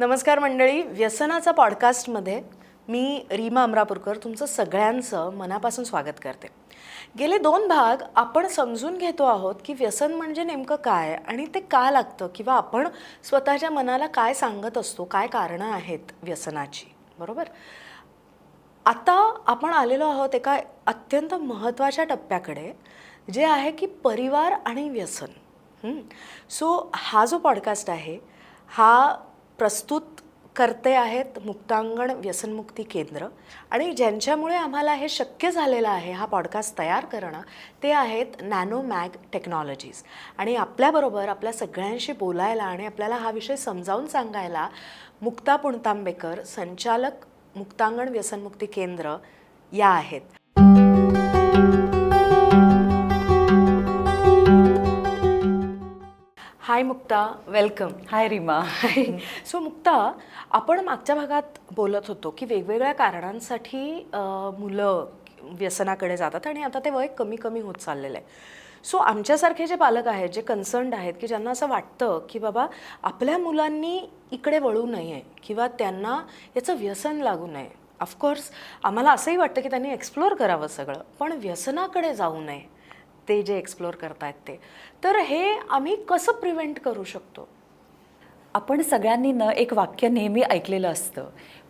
नमस्कार मंडळी व्यसनाचा पॉडकास्टमध्ये मी रीमा अमरापूरकर तुमचं सगळ्यांचं मनापासून स्वागत करते. गेले दोन भाग आपण समजून घेतो आहोत की व्यसन म्हणजे नेमकं काय आणि ते का लागतं किंवा आपण स्वतःच्या मनाला काय सांगत असतो काय कारणं आहेत व्यसनाची. बरोबर? आता आपण आलेलो आहोत एका अत्यंत महत्त्वाच्या टप्प्याकडे जे आहे की परिवार आणि व्यसन. सो हा जो पॉडकास्ट आहे हा प्रस्तुत करते आहेत मुक्तांगण व्यसनमुक्ती केंद्र. आणि ज्यांच्यामुळे आम्हाला हे शक्य झालेलं आहे हा पॉडकास्ट तयार करणं ते आहेत नॅनो मॅग टेक्नॉलॉजीज. आणि आपल्याबरोबर आपल्या सगळ्यांशी बोलायला आणि आपल्याला हा विषय समजावून सांगायला मुक्ता पुणतांबेकर संचालक मुक्तांगण व्यसनमुक्ती केंद्र या आहेत. Hi Mukta welcome hi Rima so Mukta आपण मागच्या भागात बोलत होतो की वेगवेगळ्या कारणांसाठी मुलं व्यसनाकडे जातात आणि आता ते वय कमी कमी होत चाललेलं आहे. सो आमच्यासारखे जे पालक आहेत जे कन्सर्न्ड आहेत की ज्यांना असं वाटतं की बाबा आपल्या मुलांनी इकडे वळू नये किंवा त्यांना याचं व्यसन लागू नये. ऑफकोर्स आम्हाला असंही वाटतं की त्यांनी एक्सप्लोअर करावं सगळं पण व्यसनाकडे जाऊ नये. ते जे एक्सप्लोअर करतायत ते. तर हे आम्ही कसं प्रिव्हेंट करू शकतो? आपण सगळ्यांनी न एक वाक्य नेहमी ऐकलेलं असतं.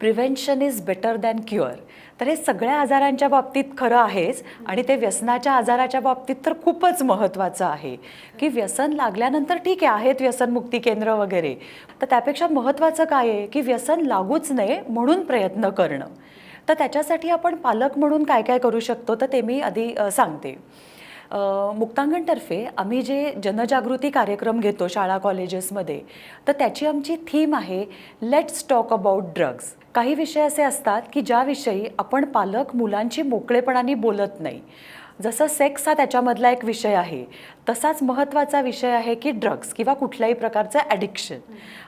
Prevention is better than cure तर हे सगळ्या आजारांच्या बाबतीत खरं आहेच आणि ते व्यसनाच्या आजाराच्या बाबतीत तर खूपच महत्त्वाचं आहे. की व्यसन लागल्यानंतर ठीक आहे आहेत व्यसनमुक्ती केंद्र वगैरे. तर त्यापेक्षा महत्त्वाचं काय आहे? की व्यसन लागूच नये म्हणून प्रयत्न करणं. तर त्याच्यासाठी आपण पालक म्हणून काय काय करू शकतो? तर ते मी आधी सांगते. मुक्तांगणतर्फे आम्ही जे जनजागृती कार्यक्रम घेतो शाळा कॉलेजेसमध्ये तर त्याची आमची थीम आहे लेट्स टॉक अबाउट ड्रग्ज काही विषय असे असतात की ज्याविषयी आपण पालक मुलांची मोकळेपणाने बोलत नाही. जसं सेक्स हा त्याच्यामधला एक विषय आहे तसाच महत्त्वाचा विषय आहे की ड्रग्ज किंवा कुठल्याही प्रकारचं ॲडिक्शन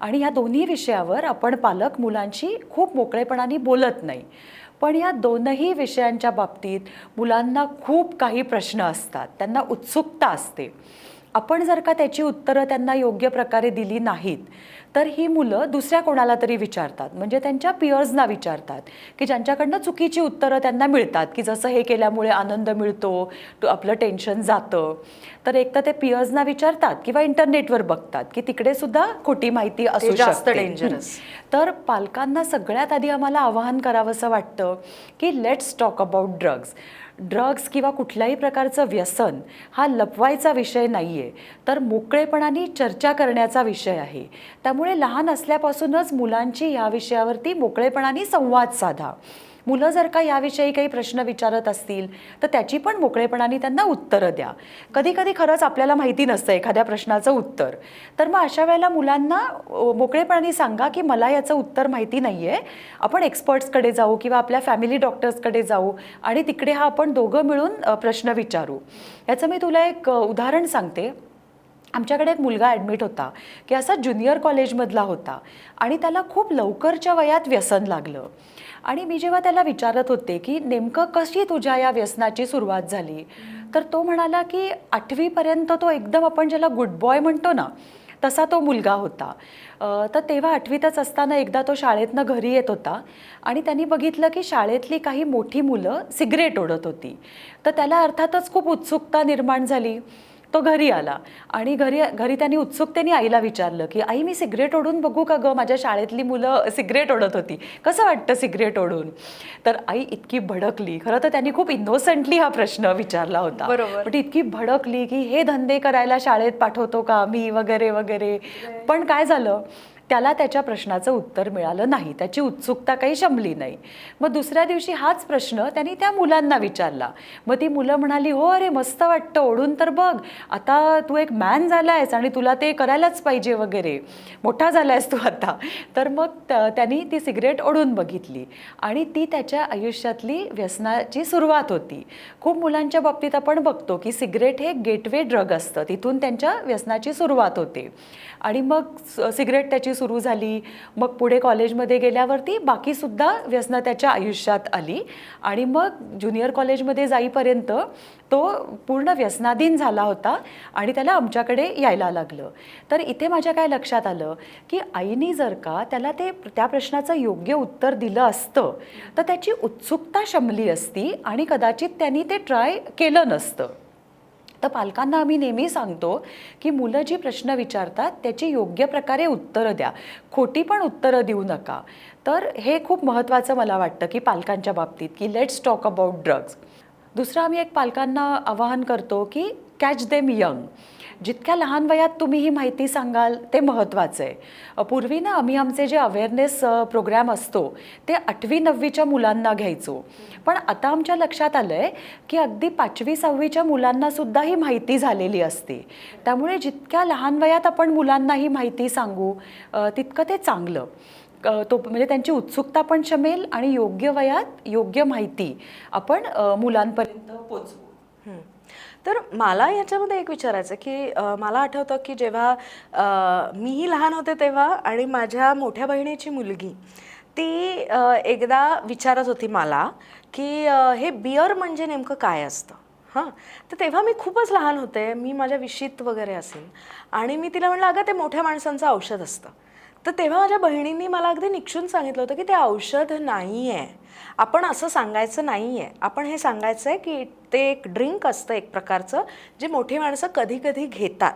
आणि या दोन्ही विषयावर आपण पालक मुलांशी खूप मोकळेपणाने बोलत नाही. पण या दोनही विषयांच्या बाबतीत मुलांना खूप काही प्रश्न असतात. त्यांना उत्सुकता असते. आपण जर का त्याची उत्तरं त्यांना योग्य प्रकारे दिली नाहीत तर ही मुलं दुसऱ्या कोणाला तरी विचारतात. म्हणजे त्यांच्या पियर्सना विचारतात. की ज्यांच्याकडनं चुकीची उत्तरं त्यांना मिळतात. की जसं हे केल्यामुळे आनंद मिळतो तो आपलं टेन्शन जातं. तर एक तर ते पियर्सना विचारतात किंवा इंटरनेटवर बघतात की तिकडे सुद्धा खोटी माहिती असू जास्त dangerous. तर पालकांना सगळ्यात आधी आम्हाला आवाहन करावंसं वाटतं की let's talk about drugs drugs किंवा कुठल्याही प्रकारचं व्यसन हा लपवायचा विषय नाही आहे तर मोकळेपणाने चर्चा करण्याचा विषय आहे. त्यामुळे लहान असल्यापासूनच मुलांची या विषयावरती मोकळेपणाने संवाद साधा. मुलं जर का याविषयी काही प्रश्न विचारत असतील तर त्याची पण मोकळेपणाने त्यांना उत्तरं द्या. कधी कधी खरंच आपल्याला माहिती नसतं एखाद्या प्रश्नाचं उत्तर. तर मग अशा वेळेला मुलांना मोकळेपणाने सांगा की मला याचं उत्तर माहिती नाही आहे आपण एक्सपर्ट्सकडे जाऊ किंवा आपल्या फॅमिली डॉक्टर्सकडे जाऊ आणि तिकडे हा आपण दोघं मिळून प्रश्न विचारू. याचं मी तुला एक उदाहरण सांगते. आमच्याकडे एक मुलगा ॲडमिट होता की असा ज्युनियर कॉलेजमधला होता आणि त्याला खूप लवकरच्या वयात व्यसन लागलं. आणि मी जेव्हा त्याला विचारत होते की नेमकं कशी तुझ्या या व्यसनाची सुरुवात झाली तर तो म्हणाला की आठवीपर्यंत तो एकदम आपण ज्याला गुड बॉय म्हणतो ना तसा तो मुलगा होता. तर तेव्हा आठवीतच असताना एकदा तो शाळेतनं घरी येत होता आणि त्यांनी बघितलं की शाळेतली काही मोठी मुलं सिगरेट ओढत होती. तर त्याला अर्थातच खूप उत्सुकता निर्माण झाली. तो घरी आला. आणि घरी घरी त्यांनी उत्सुकतेने आईला विचारलं की आई मी सिगरेट ओढून बघू का गं? माझ्या शाळेतली मुलं सिगरेट ओढत होती. कसं वाटतं सिगरेट ओढून? तर आई इतकी भडकली. खरं तर त्यांनी खूप इनोसंटली हा प्रश्न विचारला होता. बरोबर. पण इतकी भडकली की हे धंदे करायला शाळेत पाठवतो का मी? वगैरे वगैरे. पण काय झालं? त्याला त्याच्या प्रश्नाचं उत्तर मिळालं नाही. त्याची उत्सुकता काही शमली नाही. मग दुसऱ्या दिवशी हाच प्रश्न त्यांनी त्या मुलांना विचारला. मग ती मुलं म्हणाली हो अरे मस्त वाटतं ओढून तर बघ. आता तू एक मॅन झाला आहेस आणि तुला ते करायलाच पाहिजे वगैरे. मोठा झाला आहेस तू आता. तर मग त्यांनी ती सिगरेट ओढून बघितली. आणि ती त्याच्या आयुष्यातली व्यसनाची सुरुवात होती. खूप मुलांच्या बाबतीत आपण बघतो की सिगरेट हे गेटवे ड्रग असतं. तिथून त्यांच्या व्यसनाची सुरुवात होते. आणि मग सिगरेट त्याची सुरू झाली. मग पुढे कॉलेजमध्ये गेल्यावरती बाकीसुद्धा व्यसनं त्याच्या आयुष्यात आली. आणि मग ज्युनियर कॉलेजमध्ये जाईपर्यंत तो पूर्ण व्यसनाधीन झाला होता आणि त्याला आमच्याकडे यायला लागलं. तर इथे माझ्या काय लक्षात आलं की आईने जर का त्याला ते त्या प्रश्नाचं योग्य उत्तर दिलं असतं तर त्याची उत्सुकता शमली असती आणि कदाचित त्यांनी ते ट्राय केलं नसतं. तर पालकांना आम्ही नेहमी सांगतो की मुलं जी प्रश्न विचारतात त्याची योग्य प्रकारे उत्तरं द्या. खोटी पण उत्तरं देऊ नका. तर हे खूप महत्त्वाचं मला वाटतं की पालकांच्या बाबतीत की लेट्स टॉक अबाउट ड्रग्ज दुसरं आम्ही एक पालकांना आवाहन करतो की कॅच देम यंग जितक्या लहान वयात तुम्ही ही माहिती सांगाल ते महत्त्वाचं आहे. पूर्वी ना आम्ही आमचे जे अवेअरनेस प्रोग्रॅम असतो ते आठवी नववीच्या मुलांना घ्यायचो. पण आता आमच्या लक्षात आलं आहे की अगदी पाचवी सहावीच्या मुलांनासुद्धा ही माहिती झालेली असते. त्यामुळे जितक्या लहान वयात आपण मुलांना ही माहिती सांगू तितकं ते चांगलं. तो म्हणजे त्यांची उत्सुकता पण शमेल आणि योग्य वयात योग्य माहिती आपण मुलांपर्यंत पोचवू. तर मला याच्यामध्ये एक विचारायचं की मला आठवतं की जेव्हा मीही लहान होते तेव्हा आणि माझ्या मोठ्या बहिणीची मुलगी ती एकदा विचारत होती मला की हे बियर म्हणजे नेमकं काय असतं? हां. तर तेव्हा मी खूपच लहान होते मी माझ्या विशीत वगैरे असेल आणि मी तिला म्हणलं अगं ते मोठ्या माणसांचं औषध असतं. तर तेव्हा माझ्या बहिणींनी मला अगदी निक्षून सांगितलं होतं की ते औषध नाही आहे आपण असं सांगायचं नाही आहे आपण हे सांगायचं आहे की ते एक ड्रिंक असतं एक प्रकारचं जे मोठी माणसं कधी कधी घेतात.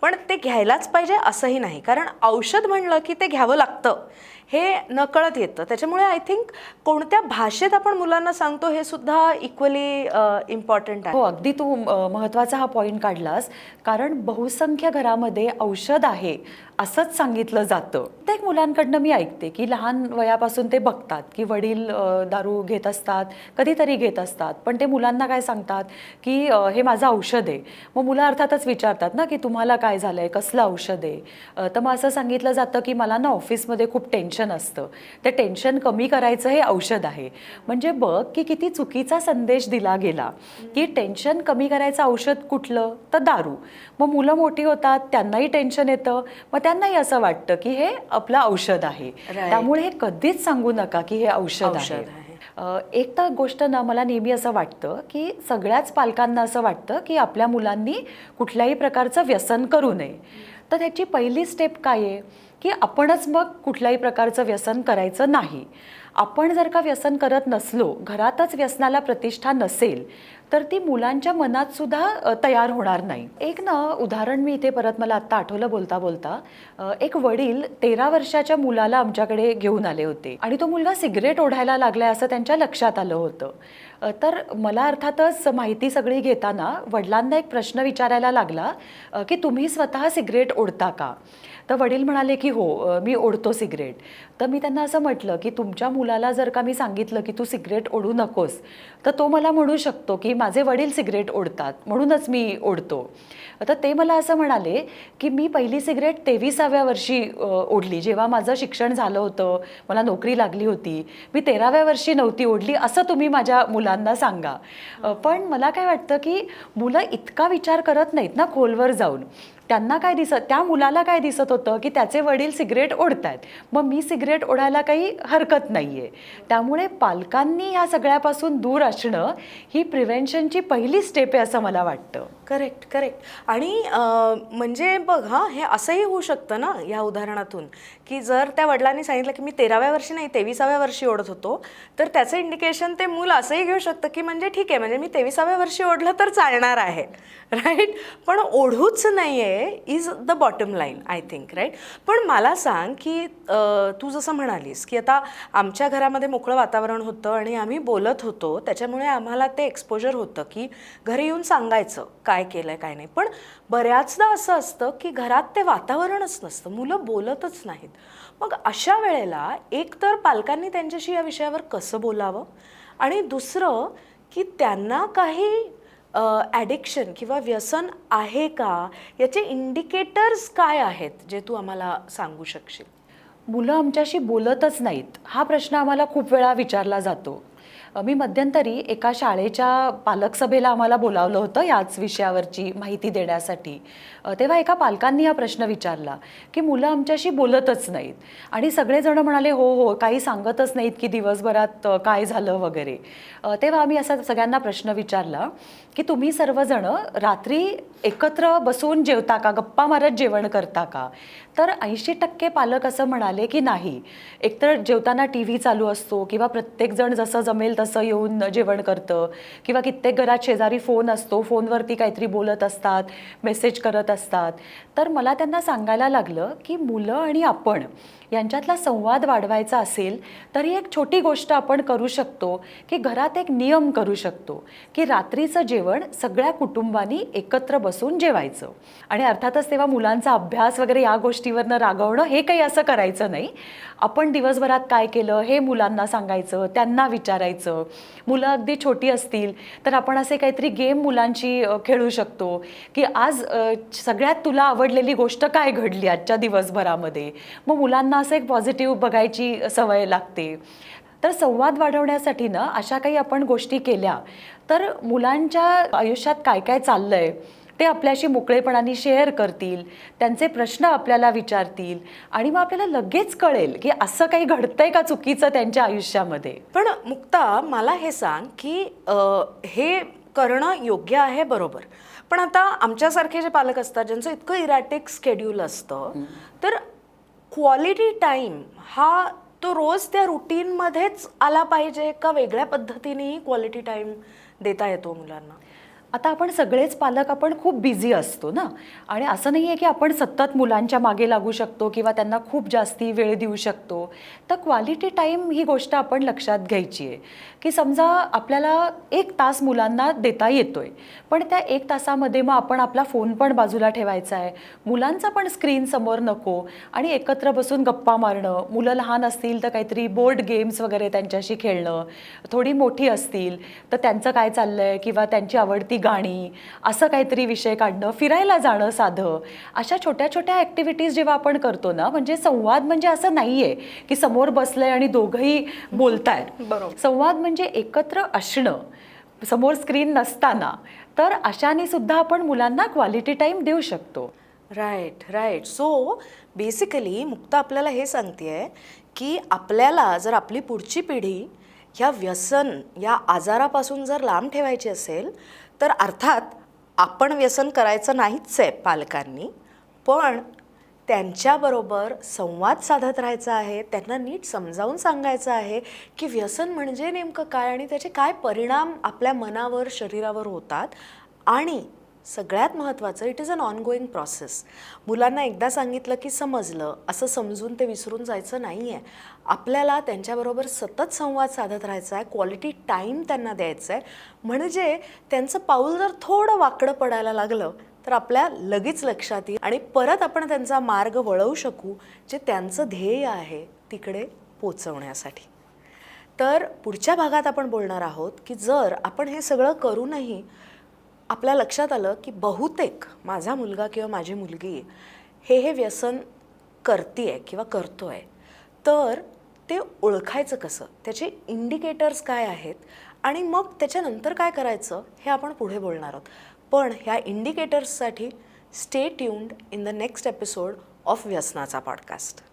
पण ते घ्यायलाच पाहिजे असंही नाही. कारण औषध म्हणलं की ते घ्यावं लागतं. हे नकळत येतं. त्याच्यामुळे आय थिंक कोणत्या भाषेत आपण मुलांना सांगतो हे सुद्धा इक्वली इम्पॉर्टंट आहे. हो अगदी तू महत्त्वाचा हा पॉईंट काढलास. कारण बहुसंख्य घरामध्ये औषध आहे असंच सांगितलं जातं. प्रत्येक मुलांकडनं मी ऐकते की लहान वयापासून ते बघतात की वडील दारू घेत असतात कधीतरी घेत असतात. पण ते मुलांना काय सांगतात की हे माझं औषध आहे. मग मुलं अर्थातच विचारतात ना की तुम्हाला काय झालं आहे कसलं औषध आहे? तर मग असं सांगितलं जातं की मला ना ऑफिसमध्ये खूप टेन्शन असतं. ते टेन्शन कमी करायचं हे औषध आहे. म्हणजे बघ की किती चुकीचा संदेश दिला गेला की टेन्शन कमी करायचं औषध कुठलं? तर दारू. मग मुलं मोठी होतात त्यांनाही टेन्शन येतं. मग त्यांनाही असं वाटतं की हे आपलं औषध आहे. त्यामुळे हे कधीच सांगू नका की हे औषध आहे. एक तर गोष्ट ना मला नेहमी असं वाटतं की सगळ्याच पालकांना असं वाटतं की आपल्या मुलांनी कुठल्याही प्रकारचं व्यसन करू नये. तर त्याची पहिली स्टेप काय आहे? की आपणच मग कुठल्याही प्रकारचं व्यसन करायचं नाही. आपण जर का व्यसन करत नसलो घरातच व्यसनाला प्रतिष्ठा नसेल तर ती मुलांच्या मनात सुद्धा तयार होणार नाही. एक ना उदाहरण मी इथे परत मला आत्ता आठवलं बोलता बोलता एक वडील तेरा वर्षाच्या मुलाला आमच्याकडे घेऊन आले होते. आणि तो मुलगा सिगरेट ओढायला लागलाय असं त्यांच्या लक्षात आलं होतं. तर मला अर्थातच माहिती सगळी घेताना वडिलांना एक प्रश्न विचारायला लागला की तुम्ही स्वतः सिगरेट ओढता का? तर वडील म्हणाले की हो मी ओढतो सिगरेट. तर मी त्यांना असं म्हटलं की तुमच्या मुलाला जर का मी सांगितलं की तू सिगरेट ओढू नकोस तर तो मला म्हणू शकतो की माझे वडील सिगरेट ओढतात म्हणूनच मी ओढतो. तर ते मला असं म्हणाले की मी पहिली सिगरेट तेविसाव्या वर्षी ओढली. जेव्हा माझं शिक्षण झालं होतं मला नोकरी लागली होती मी तेराव्या वर्षी नव्हती ओढली असं तुम्ही माझ्या मुलांना सांगा. पण मला काय वाटतं की मुलं इतका विचार करत नाहीत ना खोलवर जाऊन. त्यांना काय दिसत त्या मुलाला काय दिसत होतं की त्याचे वडील सिगरेट ओढत आहेत मग मी सिगरेट ओढायला काही हरकत नाही आहे त्यामुळे पालकांनी ह्या सगळ्यापासून दूर असणं ही प्रिव्हेन्शनची पहिली स्टेप आहे असं मला वाटतं. करेक्ट करेक्ट आणि म्हणजे बघ हां हे असंही होऊ शकतं ना या उदाहरणातून की जर त्या वडिलांनी सांगितलं की मी तेराव्या वर्षी नाही तेविसाव्या वर्षी ओढत होतो तर त्याचं इंडिकेशन ते मूल असंही घेऊ शकतं की म्हणजे ठीक आहे म्हणजे मी तेविसाव्या वर्षी ओढलं तर चालणार आहे राईट पण ओढूच नाही आहे is the bottom line I think right पण मला सांग की तू जसं म्हणालीस की आता आमच्या घरामध्ये मोकळं वातावरण होतं आणि आम्ही बोलत होतो त्याच्यामुळे आम्हाला ते एक्सपोजर होतं की घरी येऊन सांगायचं काय काय केलं आहे काय नाही. पण बऱ्याचदा असं असतं की घरात ते वातावरणच नसतं. मुलं बोलतच नाहीत. मग अशा वेळेला एक तर पालकांनी त्यांच्याशी या विषयावर कसं बोलावं? आणि दुसरं की त्यांना काही ॲडिक्शन किंवा व्यसन आहे का? याचे इंडिकेटर्स काय आहेत जे तू आम्हाला सांगू शकशील? मुलं आमच्याशी बोलतच नाहीत. हा प्रश्न आम्हाला खूप वेळा विचारला जातो. मी मध्यंतरी एका शाळेच्या पालक सभेला आम्हाला बोलावलं होतं याच विषयावरची माहिती देण्यासाठी. तेव्हा एका पालकांनी हा प्रश्न विचारला की मुलं आमच्याशी बोलतच नाहीत आणि सगळेजण म्हणाले हो हो काही सांगतच नाहीत की दिवसभरात काय झालं वगैरे. तेव्हा आम्ही असा सगळ्यांना प्रश्न विचारला की तुम्ही सर्वजण रात्री एकत्र बसून जेवता का? गप्पा मारत जेवण करता का? तर ऐंशी टक्के पालक असं म्हणाले की नाही. एकतर जेवताना टी व्ही चालू असतो किंवा प्रत्येकजण जसं जमेल तसं येऊन जेवण करतं किंवा कित्येक घरात शेजारी फोन असतो फोनवरती काहीतरी बोलत असतात मेसेज करत असतात. तर मला त्यांना सांगायला लागलं की मुलं आणि आपण यांच्यातला संवाद वाढवायचा असेल तर ही एक छोटी गोष्ट आपण करू शकतो की घरात एक नियम करू शकतो की रात्रीचं जेवण सगळ्या कुटुंबांनी एकत्र बसून जेवायचं. आणि अर्थातच तेव्हा मुलांचा अभ्यास वगैरे या गोष्टी गोष्टीवरनं रागवणं हे काही असं करायचं नाही. आपण दिवसभरात काय केलं हे मुलांना सांगायचं त्यांना विचारायचं. मुलं अगदी छोटी असतील तर आपण असे काहीतरी गेम मुलांची खेळू शकतो. की आज सगळ्यात तुला आवडलेली गोष्ट काय घडली आजच्या दिवसभरामध्ये? मग मुलांना असं एक पॉझिटिव्ह बघायची सवय लागते. तर संवाद वाढवण्यासाठी ना अशा काही आपण गोष्टी केल्या. तर मुलांच्या आयुष्यात काय काय चाललंय? ते आपल्याशी मोकळेपणाने शेअर करतील त्यांचे प्रश्न आपल्याला विचारतील आणि मग आपल्याला लगेच कळेल की असं काही घडतंय का चुकीचं त्यांच्या आयुष्यामध्ये. पण मुक्ता मला हे सांग की हे करणं योग्य आहे बरोबर. पण आता आमच्यासारखे जे पालक असतात ज्यांचं इतकं इरॅटिक स्केड्यूल असतं तर क्वालिटी टाईम हा तो रोज त्या रुटीनमध्येच आला पाहिजे का वेगळ्या पद्धतीनेही क्वालिटी टाईम देता येतो मुलांना? आता आपण सगळेच पालक आपण खूप बिझी असतो ना? आणि असं नाही आहे की आपण सतत मुलांच्या मागे लागू शकतो किंवा त्यांना खूप जास्ती वेळ देऊ शकतो. तर क्वालिटी टाईम ही गोष्ट आपण लक्षात घ्यायची आहे. की समजा आपल्याला एक तास मुलांना देता येतोय पण त्या एक तासामध्ये मग आपण आपला फोन पण बाजूला ठेवायचा आहे. मुलांचा पण स्क्रीन समोर नको आणि एकत्र बसून गप्पा मारणं मुलं लहान असतील तर काहीतरी बोर्ड गेम्स वगैरे त्यांच्याशी खेळणं थोडी मोठी असतील तर त्यांचं काय चाललं आहे किंवा त्यांची आवडती गाणी असं काहीतरी विषय काढणं फिरायला जाणं साधं अशा छोट्या छोट्या ॲक्टिव्हिटीज जेव्हा आपण करतो ना म्हणजे संवाद म्हणजे असं नाही आहे की समोर बसलंय आणि दोघंही बोलतायत. बरोबर. संवाद म्हणजे एकत्र असणं समोर स्क्रीन नसताना तर अशाने सुद्धा आपण मुलांना क्वालिटी टाईम देऊ शकतो. Right right so basically Mukta आपल्याला हे सांगते की आपल्याला जर आपली पुढची पिढी ह्या व्यसन या आजारापासून जर लांब ठेवायची असेल तर अर्थात आपण व्यसन करायचं नाहीच आहे पालकांनी पण त्यांच्याबरोबर संवाद साधत राहायचा आहे त्यांना नीट समजावून सांगायचं आहे की व्यसन म्हणजे नेमकं काय आणि त्याचे काय परिणाम आपल्या मनावर शरीरावर होतात आणि सगळ्यात महत्त्वाचं it is an ongoing process मुलांना एकदा सांगितलं की समजलं असं समजून ते विसरून जायचं नाही आहे आपल्याला त्यांच्याबरोबर सतत संवाद साधत राहायचा आहे क्वालिटी टाईम त्यांना द्यायचा आहे म्हणजे त्यांचं पाऊल जर थोडं वाकडं पडायला लागलं तर आपल्या लगेच लक्षात येईल आणि परत आपण त्यांचा मार्ग वळवू शकू जे त्यांचं ध्येय आहे तिकडे पोचवण्यासाठी. तर पुढच्या भागात आपण बोलणार आहोत की जर आपण हे सगळं करूनही आपल्या लक्षात आलं की बहुतेक माझा मुलगा किंवा माझी मुलगी हे हे व्यसन करते किंवा करतो आहे तर ते ओळखायचं कसं? त्याचे इंडिकेटर्स काय आहेत? आणि मग त्याच्यानंतर काय करायचं? हे आपण पुढे बोलणार आहोत. पण ह्या इंडिकेटर्ससाठी stay tuned in the next episode of व्यसनाचा podcast